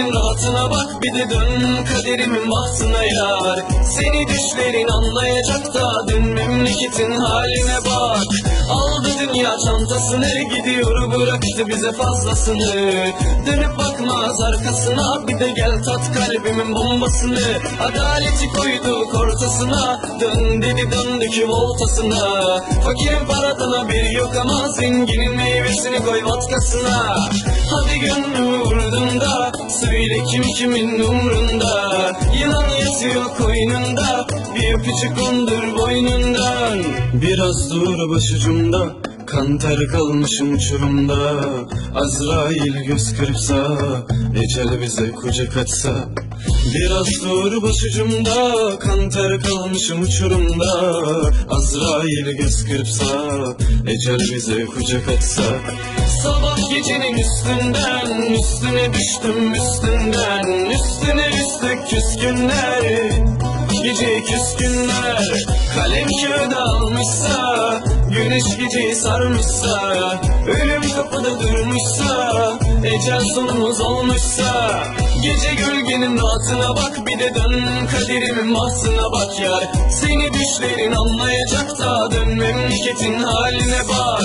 gölgenin rahatına bak Bir de dön kaderimin bahtına yar. Seni düşlerin anlayacak da Dün memleketin haline bak dünya çantasını Gidiyor bıraktı bize fazlasını. Dönüp bakmaz arkasına Bir de gel tat kalbimin bombasını. Adaleti koyduk ortasına Dön dedi döndük voltasına Fakirin paradan haberi yok ama Zenginin meyvesini koy vodkasına. Hadi gönlümü vurdun da Söyle kim kimin umrunda. Yılan yatıyor koynunda Bir öpücük kondur boynundan. Biraz dur başucumda Kan ter kalmışım uçurumda. Azrail göz kırpsa Ecel bize kucak açsa. Biraz dur başucumda Kan ter kalmışım uçurumda. Azrail göz kırpsa Ecel bize kucak açsa. Sabah gecenin üstünden Üstüne düştüm üstünden. Üstüne üstlük küskünler Gece küskünler. Kalem kağıda almışsa Güneş geceyi sarmışsa Ölüm kapıda durmuşsa Ecel sonumuz olmuşsa Gece gölgenin rahatına bak Bir de dön kaderimin bahtına bak yar Seni düşlerin anlayacak da Dön memleketin haline bak.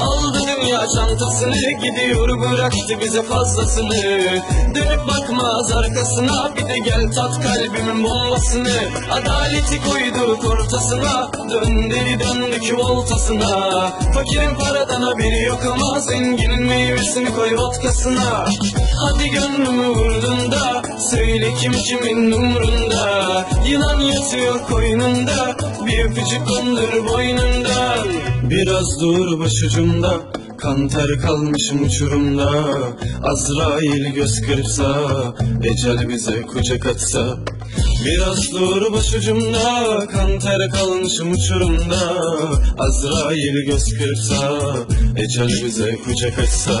Aldı dünya çantasını Gidiyor bıraktı bize fazlasını. Dönüp bakmaz arkasına Bir de gel tat kalbimin bombasını. Adaleti koyduk ortasına Dön deli döndük voltasına Fakirin paradan haberi yok ama Zenginin meyvesini koy vodkasına. Hadi gönlümü vurdun da Söyle kim kimin umrunda. Yılan yatıyor koynunda. Bir öpücük kondur boynundan Biraz dur başucumda. Kan ter kalmışım uçurumda. Azrail göz kırpsa Ecel bize kucak atsa. Biraz dur başucumda. Kan ter kalmışım uçurumda. Azrail göz kırpsa Ecel bize kucak açsa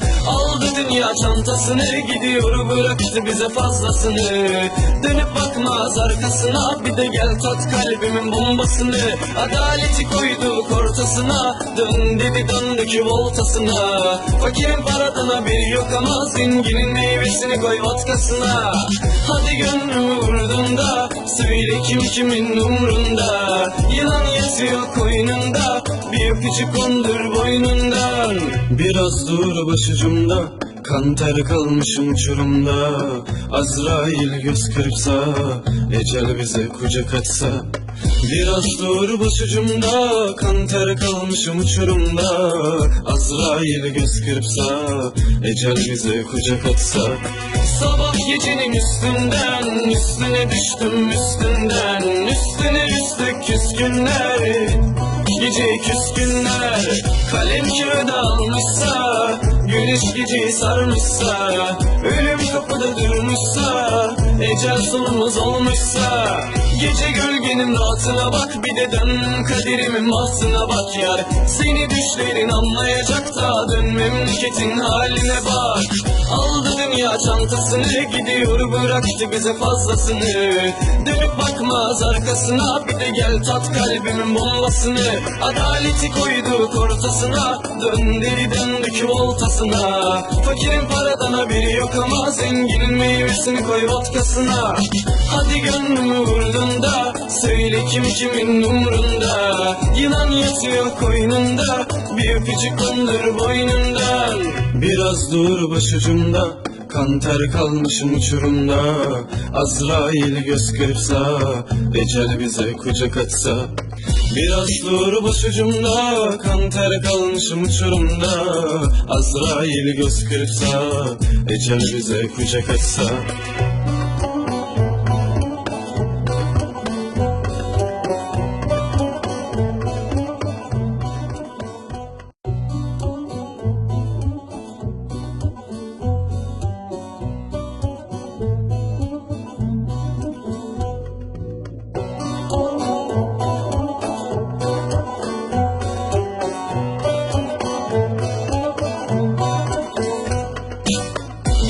dünya çantasını gidiyor bıraktı bize fazlasını. Dönüp bakmaz arkasına bir de gel tat kalbimin bombasını. Adaleti koyduk ortasına dön dedi döndük voltasına Fakirin paradan haberi yok ama zenginin meyvesini koy vodkasına Hadi gönlümü vurdun da Söyle kim kimin umrunda. Yılan yatıyor koynunda Bir öpücük kondur boynundan. Biraz dur başucumda Kan ter kalmışım uçurumda. Azrail göz kırpsa Ecel bize kucak açsa Biraz dur başucumda Kan ter kalmışım uçurumda. Azrail göz kırpsa Ecel bize kucak açsa Sabah gecenin üstünden Üstüne düştüm üstünden. Üstüne üstlük küskünler Gece küskünler. Kalem kağıda almışsa Güneş geceyi sarmışsa Ölüm kapıda durmuşsa Ecel sonumuz olmuşsa Gece gölgenin rahatına bak Bir de dön kaderimin bahtına bak yar. Seni düşlerin anlayacak da Dön memleketin haline bak. Aldı dünya çantasını Gidiyor bıraktı bize fazlasını. Dönüp bakmaz arkasına Bir de gel tat kalbimin bombasını Adaleti koyduk ortasına Dön deli döndük voltasına Fakirin paradan haberi yok ama Zenginin meyvesini koy vodkasına. Hadi gönlümü vurdun da Söyle kim kimin umrunda. Yılan yatıyor koynunda Bir öpücük kondur boynundan. Biraz dur başucumda Kan ter kalmışım uçurumda. Azrail göz kırpsa Ecel bize kucak açsa Biraz dur başucumda Kan ter kalmışım uçurumda. Azrail göz kırpsa Ecel bize kucak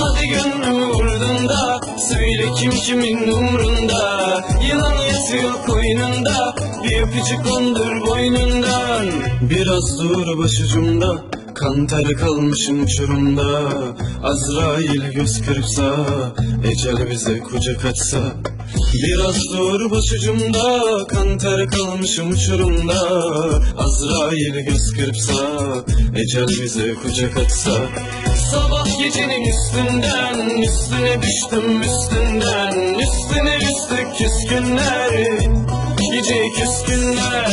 Hadi gönlümü vurdun da söyle kim kimin umrunda. Yılan yatıyor koynunda bir öpücük kondur boynundan. Biraz dur başucumda Kan ter kalmışım uçurumda. Azrail göz kırpsa Ecel bize kucak açsa. Biraz dur başucumda Kan ter kalmışım uçurumda. Azrail göz kırpsa Ecel bize kucak açsa. Sabah gecenin üstünden Üstüne düştüm üstünden. Üstüne üstlük küskünler Gece küskünler.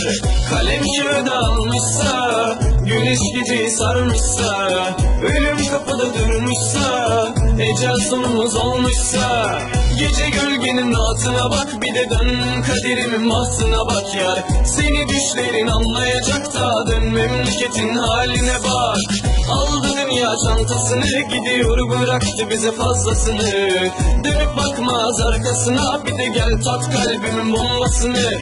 Kalem kağıda almışsa Güneş geceyi sarmışsa Ölüm kapıda durmuşsa Ecel sonumuz olmuşsa. Gece gölgenin rahatına bak Bir de dön kaderimin bahtına bak yar. Seni düşlerin anlayacak da Dön memleketin haline bak. Aldı dünya çantasını Gidiyor bıraktı bize fazlasını. Dönüp bakmaz arkasına Bir de gel tat kalbimin bombasını